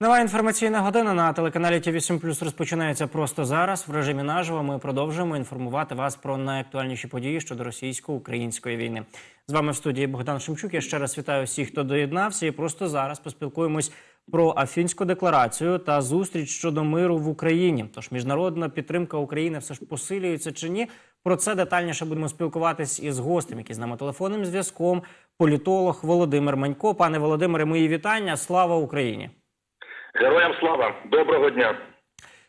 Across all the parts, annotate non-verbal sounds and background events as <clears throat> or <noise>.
Нова інформаційна година на телеканалі ТВ 7 Плюс розпочинається просто зараз. В режимі наживо ми продовжуємо інформувати вас про найактуальніші події щодо російсько-української війни. З вами в студії Богдан Шемчук. Я ще раз вітаю всіх, хто доєднався. І просто зараз поспілкуємось про Афінську декларацію та зустріч щодо миру в Україні. Тож міжнародна підтримка України все ж посилюється чи ні? Про це детальніше будемо спілкуватись із гостем, який з нами телефонним зв'язком. Політолог Володимир Манько. Пане Володимире, мої вітання. Слава Україні! Героям слава, доброго дня.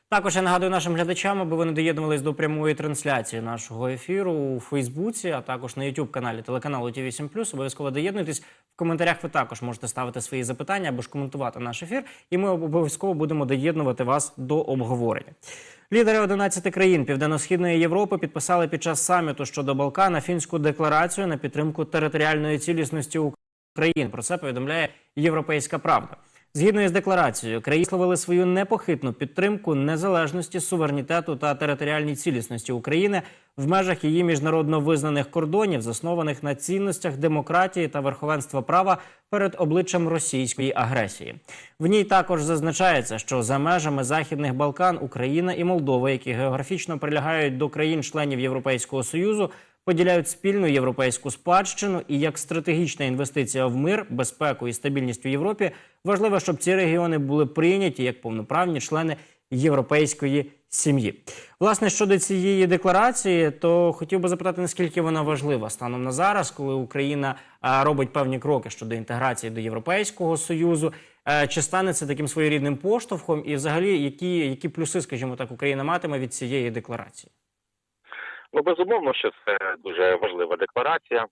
Також я нагадую нашим глядачам, аби вони доєднувались до прямої трансляції нашого ефіру у Фейсбуці, а також на youtube каналі телеканалу ТВ 7 Обов'язково доєднуйтесь. В коментарях ви також можете ставити свої запитання або ж коментувати наш ефір, і ми обов'язково будемо доєднувати вас до обговорення. Лідери 11 країн Південно-східної Європи підписали під час саміту щодо Балкана фінську декларацію на підтримку територіальної цілісності України. Про це повідомляє Європейська Правда. Згідно із декларацією, країни словили свою непохитну підтримку незалежності, суверенітету та територіальній цілісності України в межах її міжнародно визнаних кордонів, заснованих на цінностях демократії та верховенства права перед обличчям російської агресії. В ній також зазначається, що за межами західних Балкан Україна і Молдова, які географічно прилягають до країн-членів Європейського союзу, поділяють спільну європейську спадщину і як стратегічна інвестиція в мир, безпеку і стабільність у Європі важливо, щоб ці регіони були прийняті як повноправні члени європейської сім'ї. Власне щодо цієї декларації, то хотів би запитати, наскільки вона важлива станом на зараз, коли Україна робить певні кроки щодо інтеграції до Європейського союзу. Е, Чи стане це таким своєрідним поштовхом, і взагалі які, які плюси, скажімо так, Україна матиме від цієї декларації? Ну безумовно, що це дуже важлива декларація.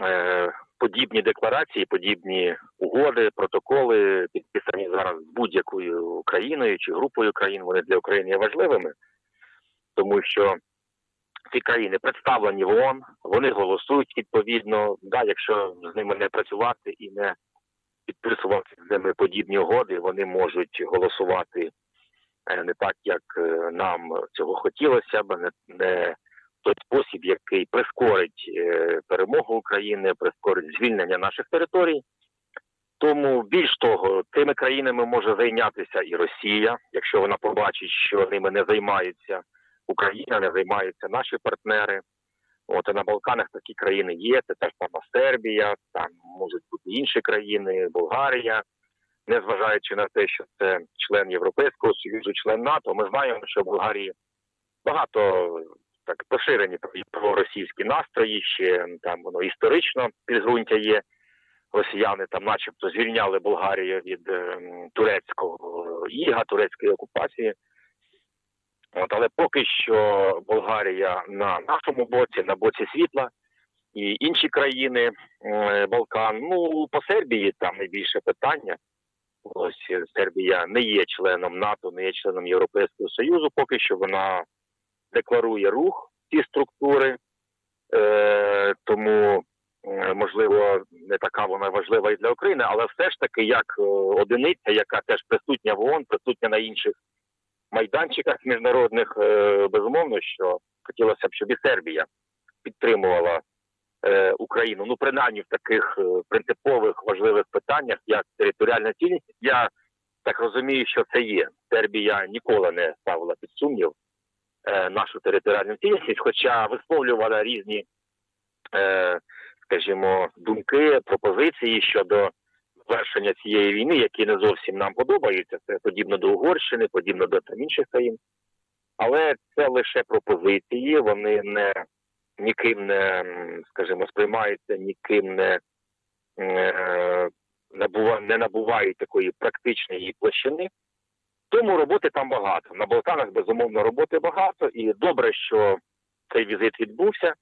Е, Подібні декларації, подібні угоди, протоколи підписані зараз будь-якою країною чи групою країн. Вони для України є важливими, тому що ці країни представлені в ООН, вони голосують відповідно. Да, якщо з ними не працювати і не підписувати з ними подібні угоди, вони можуть голосувати е, не так, як е, нам цього хотілося б, не, той спосіб, який прискорить е, перемогу України, прискорить звільнення наших територій. Тому більш того, тими країнами може зайнятися і Росія, якщо вона побачить, що ними не займаються Україна, не займаються наші партнери. От і на Балканах такі країни є. Це теж сама Сербія, там можуть бути інші країни, Болгарія. Незважаючи на те, що це член Європейського Союзу, член НАТО, ми знаємо, що в Болгарії багато так поширені проросійські настрої. Ще там воно історично підґрунтя є. Росіяни там, начебто, звільняли Болгарію від е, турецького іга, турецької окупації. От, але поки що Болгарія на нашому боці, на боці світла, і інші країни е, Балкан. Ну по Сербії там найбільше питання. Ось е, Сербія не є членом НАТО, не є членом Європейського Союзу. Поки що вона декларує рух ці структури, е, тому е, можливо не така вона важлива і для України, але все ж таки як е, одиниця, яка теж присутня в ООН, присутня на інших майданчиках міжнародних, е, безумовно, що хотілося б, щоб і Сербія підтримувала е, Україну. Ну принаймні в таких принципових важливих питаннях, як територіальна цілісність. Я так розумію, що це є. Сербія ніколи не ставила під сумнів нашу територіальну цілісність, хоча висловлювала різні, е, скажімо, думки, пропозиції щодо завершення цієї війни, які не зовсім нам подобаються. Це подібно до Угорщини, подібно до там інших країн. Але це лише пропозиції, вони не ніким не, скажімо, сприймаються, ніким не, е, не набувають такої практичної площини. Тому роботи там багато. На Балканах, безумовно, роботи багато, і добре, що цей візит відбувся.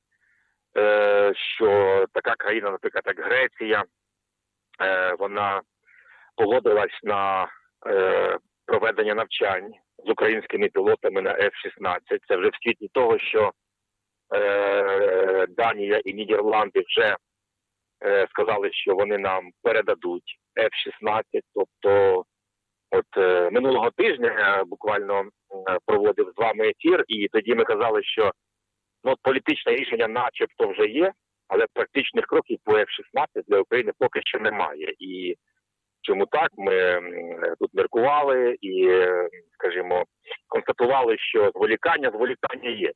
Е, що така країна, наприклад, як Греція, е, вона погодилась на е, проведення навчань з українськими пілотами на F-16. Це вже в світлі того, що Данія і Нідерланди вже сказали, що вони нам передадуть F-16. Тобто, от е, минулого тижня е, буквально проводив з вами ефір, і тоді ми казали, що ну, політичне рішення, начебто, вже є, але практичних кроків по F-16 для України поки що немає. І чому так. Ми тут міркували і, скажімо, констатували, що зволікання, зволікання є.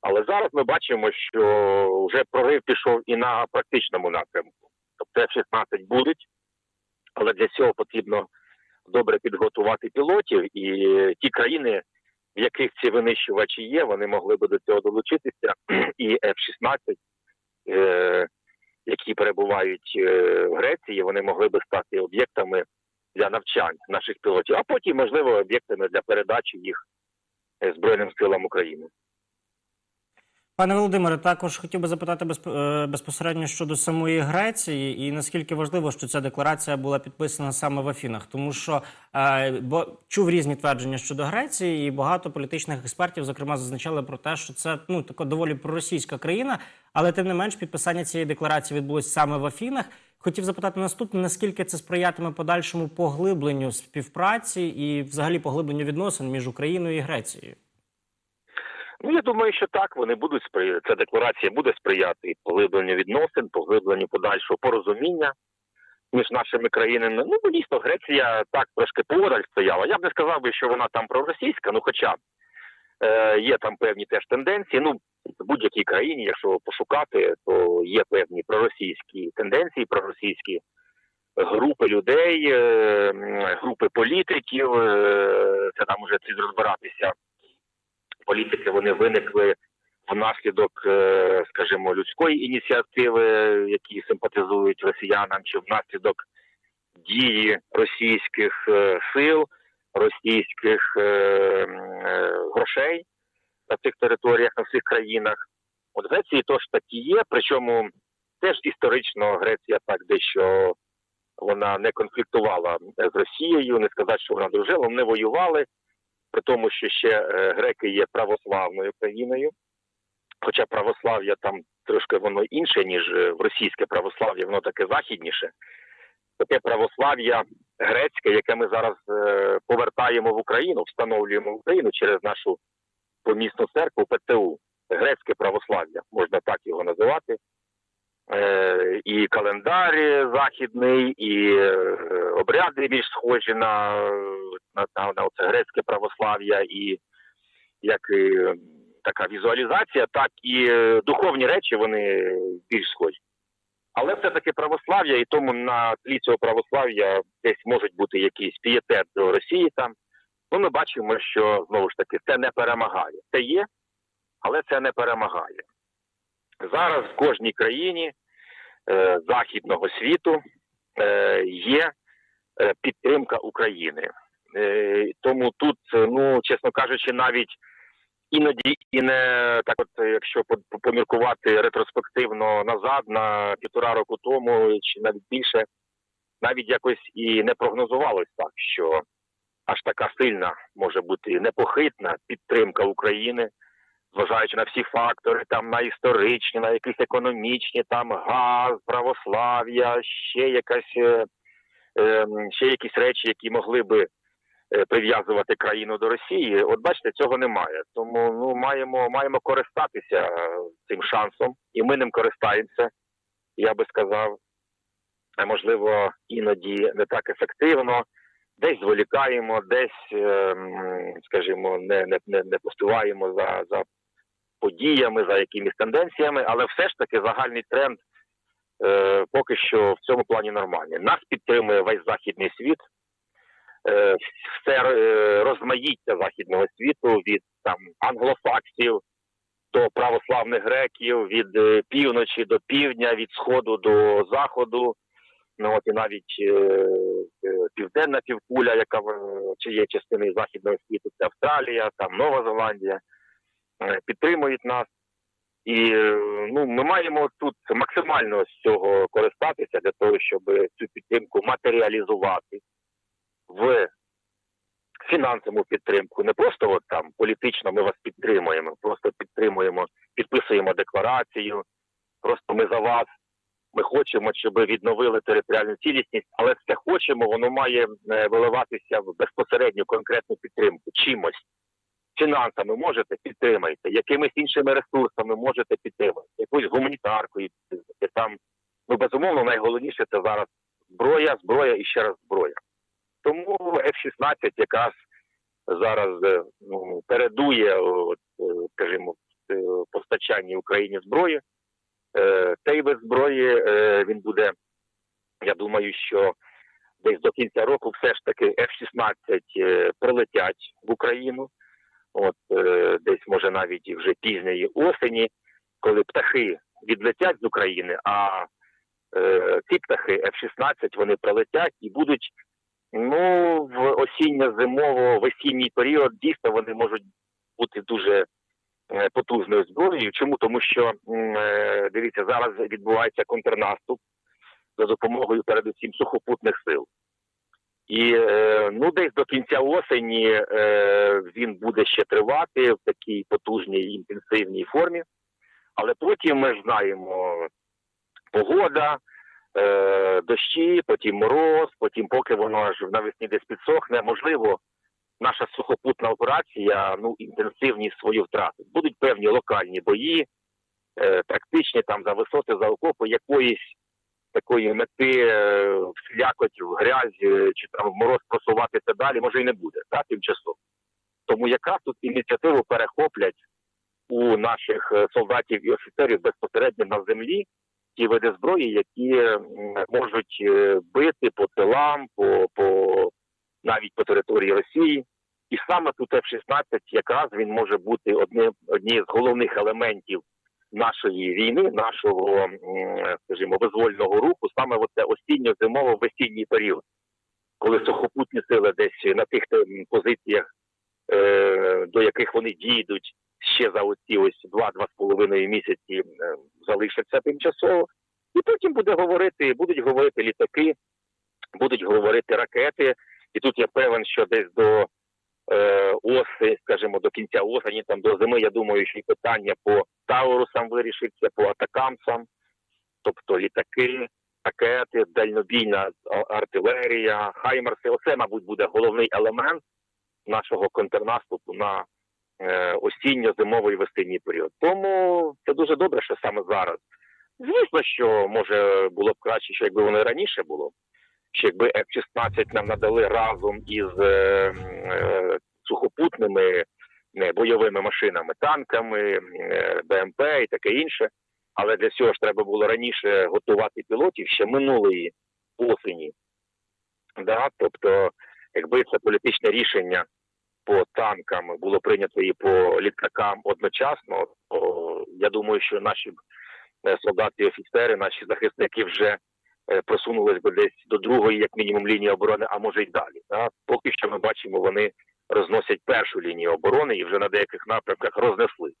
Але зараз ми бачимо, що вже прорив пішов і на практичному напрямку. Тобто F-16 будуть, але для цього потрібно добре підготувати пілотів, і ті країни, в яких ці винищувачі є, вони могли би до цього долучитися. <clears throat> І F-16, е, які перебувають е, в Греції, вони могли би стати об'єктами для навчань наших пілотів, а потім, можливо, об'єктами для передачі їх е, Збройним силам України. Пане Володимире, також хотів би запитати е, безпосередньо щодо самої Греції, і наскільки важливо, що ця декларація була підписана саме в Афінах, тому що е, бо чув різні твердження щодо Греції, і багато політичних експертів, зокрема, зазначали про те, що це ну така доволі проросійська країна, але тим не менш підписання цієї декларації відбулось саме в Афінах. Хотів запитати наступне: наскільки це сприятиме подальшому поглибленню співпраці і, взагалі, поглибленню відносин між Україною і Грецією? Ну я думаю, що так вони будуть спри... Ця декларація буде сприяти поглибленню відносин, поглибленню подальшого порозуміння між нашими країнами. Ну дійсно Греція так трошки подаль стояла. Я б не сказав би, що вона там проросійська, ну хоча е, є там певні теж тенденції. Ну в будь-якій країні, якщо пошукати, то є певні проросійські тенденції, проросійські групи людей, е, групи політиків. Е, це там уже слід розбиратися політики вони виникли внаслідок, е, скажімо, людської ініціативи, які симпатизують росіянам, чи внаслідок дії російських е, сил, російських е, грошей на цих територіях, на всіх країнах. От Греції то ж такі є, причому теж історично Греція так дещо вона не конфліктувала з Росією, не сказати, що вона дружила, вони воювали при тому, що ще е, греки є православною країною. Хоча православ'я там трошки воно інше, ніж е, російське православ'я, воно таке західніше. Таке православ'я грецьке, яке ми зараз е, повертаємо в Україну, встановлюємо в Україну через нашу помісну церкву ПТУ. Грецьке православ'я, можна так його називати. Е, і календар західний, і е, обряди більш схожі на, на, на, на оце грецьке православ'я, і як і е, така візуалізація, так і духовні речі вони більш схожі. Але все-таки православ'я, і тому на тлі цього православ'я десь можуть бути якийсь пієтет до Росії там. Ну, ми бачимо, що знову ж таки це не перемагає. Це є, але це не перемагає. Зараз в кожній країні західного світу е, є е, підтримка України. Е, тому тут, е, ну чесно кажучи, навіть іноді і не так, от е, якщо по- по- поміркувати ретроспективно назад на півтора року тому, чи навіть більше, навіть якось і не прогнозувалось так, що аж така сильна може бути непохитна підтримка України зважаючи на всі фактори, там на історичні, на якісь економічні, там газ, православ'я, ще якась е, е, ще якісь речі, які могли би е, прив'язувати країну до Росії. От бачите, цього немає. Тому ну маємо маємо користатися цим шансом, і ми ним користаємося. Я би сказав, можливо, іноді не так ефективно. Десь зволікаємо, десь, е, скажімо, не, не, не, поспіваємо за, за подіями, за якимись тенденціями, але все ж таки загальний тренд е, поки що в цьому плані нормальний. Нас підтримує весь західний світ, е, все е, розмаїття західного світу від там англосаксів до православних греків, від е, півночі до півдня, від сходу до заходу. Ну от і навіть е, е, південна півкуля, яка в- чи є частиною західного світу, це Австралія, там Нова Зеландія підтримують нас. І е, ну, ми маємо тут максимально з цього користатися для того, щоб цю підтримку матеріалізувати в фінансову підтримку. Не просто от там політично ми вас підтримуємо, просто підтримуємо, підписуємо декларацію. Просто ми за вас. Ми хочемо, щоб відновили територіальну цілісність, але це хочемо, воно має е, виливатися в безпосередню конкретну підтримку чимось фінансами можете підтримайте, якимись іншими ресурсами можете підтримати, якоюсь гуманітаркою. Там ну безумовно найголовніше це зараз зброя, зброя і ще раз зброя. Тому F-16 якраз зараз е, ну, передує, от, е, скажімо, е, постачанні Україні зброї. Е, Цей вид зброї е, він буде, я думаю, що десь до кінця року все ж таки F-16 е, прилетять в Україну. От е, десь може навіть і вже пізньої осені, коли птахи відлетять з України, а е, ці птахи F-16 вони прилетять і будуть ну в осінньо-зимово весінній період дійсно вони можуть бути дуже е, потужною зброєю. Чому? Тому що е, дивіться, зараз відбувається контрнаступ за допомогою передусім сухопутних сил. І е, ну, десь до кінця осені е, він буде ще тривати в такій потужній інтенсивній формі. Але потім ми ж знаємо погода, е, дощі, потім мороз, потім, поки воно аж навесні десь підсохне, можливо, наша сухопутна операція ну, інтенсивність свою втратить. Будуть певні локальні бої, тактичні там за висоти, за окопи, якоїсь такої мети е, в слякоть, в грязь е, чи там в мороз просуватися далі, може і не буде, та, тимчасово. Тому якраз тут ініціативу перехоплять у наших е, солдатів і офіцерів безпосередньо на землі ті види зброї, які можуть бити по тилам, по, по навіть по території Росії. І саме тут F-16 якраз він може бути одним однією з головних елементів нашої війни, нашого, скажімо, визвольного руху, саме оце осінньо-зимово-весінній період, коли сухопутні сили десь на тих позиціях, е, до яких вони дійдуть ще за оці ось два-два з половиною місяці залишаться тимчасово, і потім буде говорити, будуть говорити літаки, будуть говорити ракети, і тут я певен, що десь до оси, скажімо, до кінця осені, там до зими, я думаю, що і питання по Таурусам вирішиться, по атакамсам, тобто літаки, ракети, дальнобійна артилерія, хаймерси. Оце, мабуть, буде головний елемент нашого контрнаступу на е, осінньо-зимовий весенній період. Тому це дуже добре, що саме зараз. Звісно, що може було б краще, що якби воно раніше було. Що якби F-16 нам надали разом із е, е, сухопутними бойовими машинами, танками, е, БМП і таке інше. Але для цього ж треба було раніше готувати пілотів ще минулої осені. Да? Тобто, якби це політичне рішення по танкам було прийнято і по літакам одночасно, то я думаю, що наші солдати і офіцери, наші захисники вже просунулись би десь до другої, як мінімум, лінії оборони, а може й далі. Да? Поки що ми бачимо, вони розносять першу лінію оборони і вже на деяких напрямках рознесли.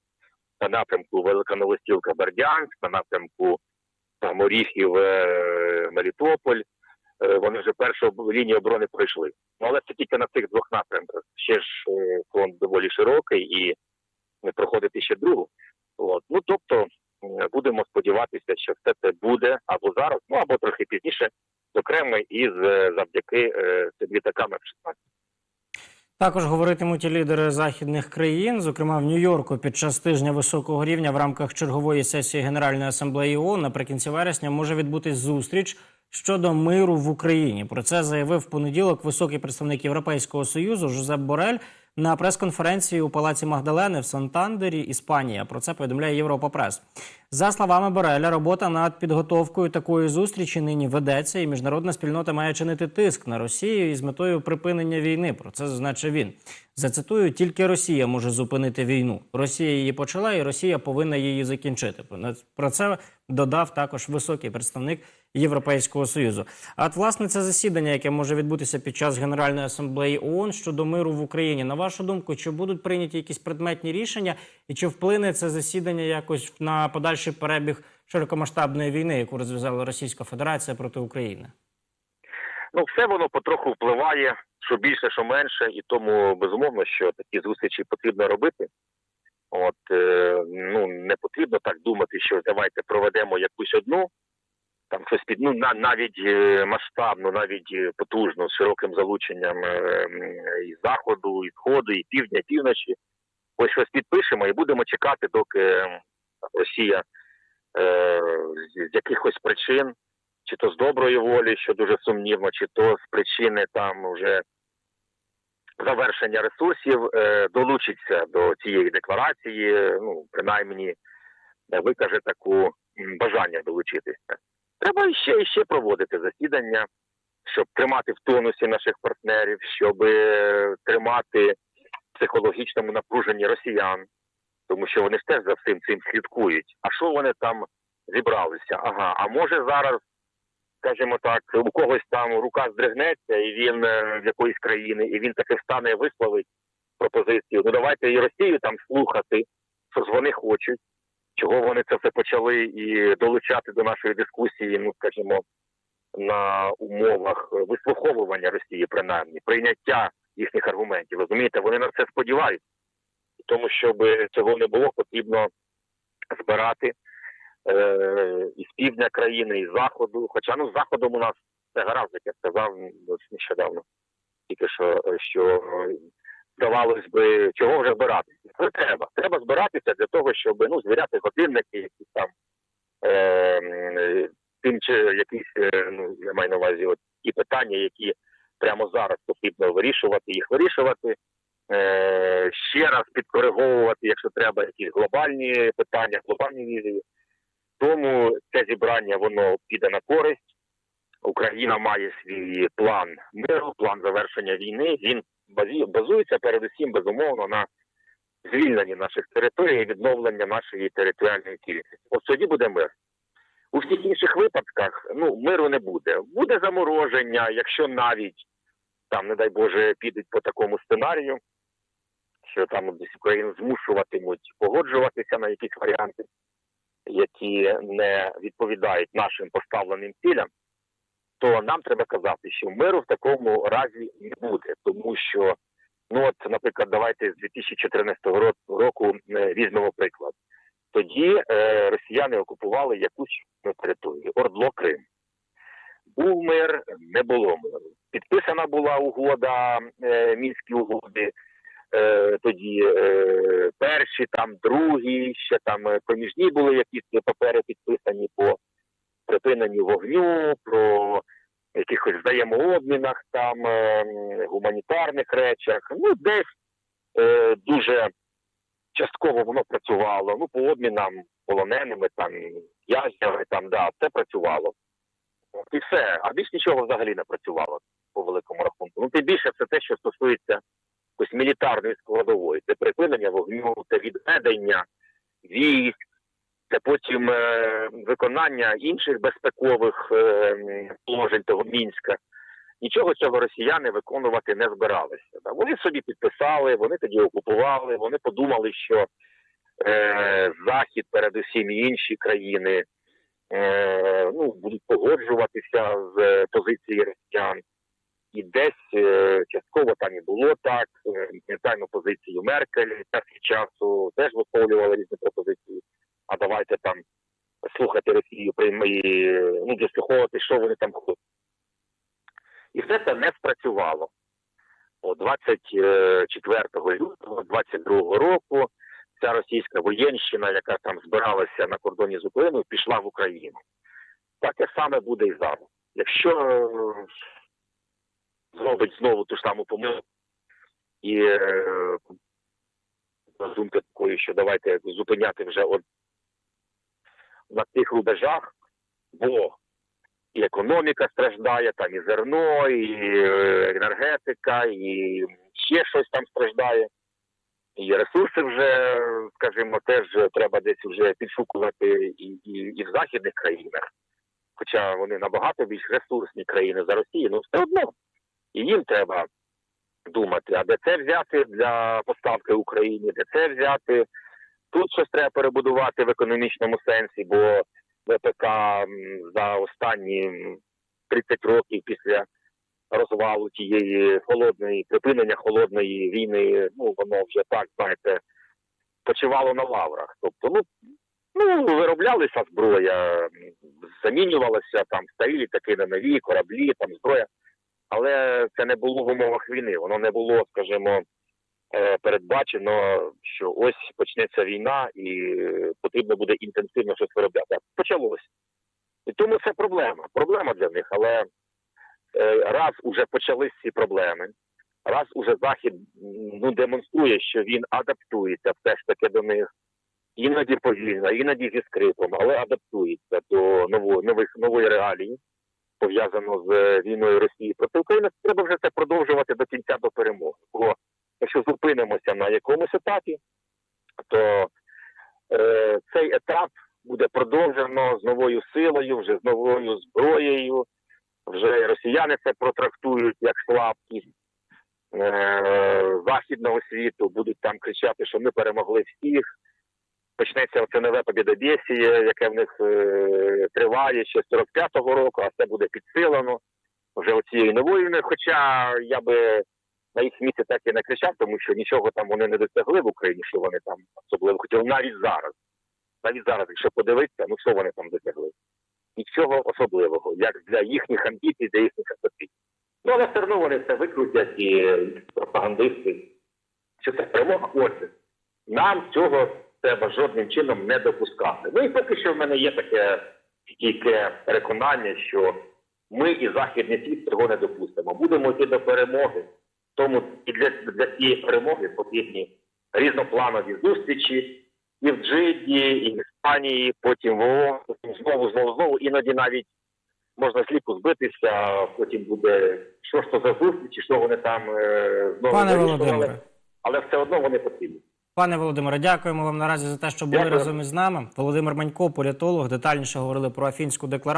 На напрямку Велика Новостілка Бердянськ, на напрямку там, Оріхів, е, Мелітополь. Е, Вони вже першу лінію оборони пройшли. Ну, але це тільки на цих двох напрямках. Ще ж е, фронт доволі широкий і проходити ще другу. От. Ну тобто будемо сподіватися, що все це буде або зараз, ну або трохи пізніше, зокрема, із е, завдяки е, цим літакам F-16. Також говоритимуть і лідери західних країн, зокрема в Нью-Йорку, під час тижня високого рівня в рамках чергової сесії Генеральної асамблеї ООН наприкінці вересня може відбутись зустріч щодо миру в Україні. Про це заявив в понеділок високий представник Європейського союзу Жозеп Борель на прес-конференції у палаці Магдалени в Сантандері, Іспанія. Про це повідомляє Європа Прес. За словами Бореля, робота над підготовкою такої зустрічі нині ведеться, і міжнародна спільнота має чинити тиск на Росію із метою припинення війни. Про це зазначив він. Зацитую: тільки Росія може зупинити війну. Росія її почала, і Росія повинна її закінчити. Про це додав також високий представник Європейського союзу. А от власне це засідання, яке може відбутися під час Генеральної асамблеї ООН щодо миру в Україні. На вашу думку, чи будуть прийняті якісь предметні рішення, і чи вплине це засідання якось на подальший перебіг широкомасштабної війни, яку розв'язала Російська Федерація проти України? Ну, все воно потроху впливає, що більше, що менше, і тому безумовно, що такі зустрічі потрібно робити. От е, ну не потрібно так думати, що давайте проведемо якусь одну, там щось під ну на навіть е, масштабну, навіть е, потужну, з широким залученням е, і заходу, і сходу, і півдня, і півночі. Ось щось підпишемо і будемо чекати, доки Росія з, якихось причин чи то з доброї волі, що дуже сумнівно, чи то з причини там вже завершення ресурсів, долучиться до цієї декларації, ну принаймні викаже таку бажання долучитися. Треба іще і ще проводити засідання, щоб тримати в тонусі наших партнерів, щоб е, тримати в психологічному напруженні росіян, тому що вони ж теж за всім цим слідкують. А що вони там зібралися? Ага, а може зараз, скажімо так, у когось там рука здригнеться, і він е, з якоїсь країни, і він таки встане висловить пропозицію. Ну давайте і Росію там слухати, що ж вони хочуть, чого вони це все почали і долучати до нашої дискусії, ну скажімо, на умовах вислуховування Росії, принаймні, прийняття їхніх аргументів. Розумієте, вони на це сподіваються. Тому щоб цього не було, потрібно збирати е, із півдня країни, із заходу. Хоча ну з заходом у нас все гаразд, як я сказав нещодавно. Тільки що, е, що здавалось би, чого вже збиратися. Це треба. Треба збиратися для того, щоб ну, звіряти годинники, якісь там е, тим чи якісь, е, ну я маю на увазі, от ті питання, які прямо зараз потрібно вирішувати, їх вирішувати. Е, ще раз підкориговувати, якщо треба, якісь глобальні питання, глобальні візії. Тому це зібрання воно піде на користь. Україна має свій план миру, план завершення війни. Він базується передусім безумовно на звільненні наших територій і відновлення нашої територіальної цілісності. От тоді буде мир. У всіх інших випадках ну миру не буде. Буде замороження, якщо навіть там, не дай Боже, підуть по такому сценарію, що там десь Україну змушуватимуть погоджуватися на якісь варіанти, які не відповідають нашим поставленим цілям, то нам треба казати, що миру в такому разі не буде, тому що, ну от, наприклад, давайте з 2014 ро- року е, візьмемо приклад. Тоді е, росіяни окупували якусь територію, Ордло Крим. Був мир, не було миру. Підписана була угода, е, мінські угоди. Е, тоді е, перші, там другі, ще там е, проміжні були якісь папери підписані по припиненню вогню, про якихось взаємообмінах, там е, гуманітарних речах. Ну, десь е, дуже частково воно працювало. Ну, по обмінам полоненими, там в'язнями, там да, це працювало. І все, а більш нічого взагалі не працювало по великому рахунку. Ну, тим більше це те, що стосується якоїсь мілітарної складової. Це припинення вогню, це відведення військ, потім е, виконання інших безпекових е, положень того Мінська. Нічого цього росіяни виконувати не збиралися. Вони собі підписали, вони тоді окупували, вони подумали, що е, Захід, передусім і інші країни, е, ну, будуть погоджуватися з е, позиції росіян. І десь е, частково там і було так. Пам'ятаємо позицію Меркель час від часу теж висловлювали різні пропозиції. А давайте там слухати Росію, прийми, ну, дослуховувати, що вони там хочуть. І все це не спрацювало. О 24 лютого 22 року ця російська воєнщина, яка там збиралася на кордоні з Україною, пішла в Україну. Таке саме буде і зараз. Якщо е, зробить знову ту ж саму помилку і е, думки такої, що давайте зупиняти вже на тих рубежах, бо і економіка страждає, там і зерно, і е, енергетика, і ще щось там страждає. І ресурси вже, скажімо, теж треба десь вже підшукувати і, і, і в західних країнах. Хоча вони набагато більш ресурсні країни за Росію, ну все одно. І їм треба думати, а де це взяти для поставки Україні, де це взяти. Тут щось треба перебудувати в економічному сенсі, бо ВПК за останні м, 30 років після розвалу тієї холодної припинення холодної війни, ну воно вже так, знаєте, почивало на лаврах. Тобто, ну, ну вироблялася зброя, замінювалася там старі літаки на нові, кораблі, там зброя. Але це не було в умовах війни. Воно не було, скажімо, передбачено, що ось почнеться війна і е, потрібно буде інтенсивно щось виробляти. Почалось. І тому це проблема. Проблема для них. Але е, раз уже почались ці проблеми, раз уже Захід ну, демонструє, що він адаптується все ж таки до них, іноді повільно, іноді зі скрипом, але адаптується до нової, нових, нової реалії, пов'язано з е, війною Росії проти України, треба вже це продовжувати до кінця до перемоги. Бо якщо зупинимося на якомусь етапі, то е, цей етап буде продовжено з новою силою, вже з новою зброєю. Вже росіяни це протрактують як слабкість е, західного світу, будуть там кричати, що ми перемогли всіх. Почнеться оце нове побєдобєсіє, яке в них е, триває ще з 45-го року, а це буде підсилено вже оцією новою. Хоча я би на їх місці так і не кричав, тому що нічого там вони не досягли в Україні, що вони там особливо хотіли навіть зараз. Навіть зараз, якщо подивитися, ну що вони там досягли? Нічого особливого, як для їхніх амбіцій, для їхніх амбіцій. Ну, але все одно вони це викрутять і пропагандисти, що це перемога. Отже, нам цього треба жодним чином не допускати. Ну і поки що в мене є таке стійке переконання, що ми і західний світ цього не допустимо. Будемо йти до перемоги. Тому і для, для цієї перемоги потрібні різнопланові зустрічі і в Джиді, і в Іспанії, потім в ООН, потім знову, знову, знову. Іноді навіть можна сліпу збитися, потім буде що ж то за зустрічі, що вони там е, знову Пане. Володимире. але все одно вони потрібні. Пане Володимире, дякуємо вам наразі за те, що були Дякую. разом із нами. Володимир Манько, політолог, детальніше говорили про Афінську декларацію.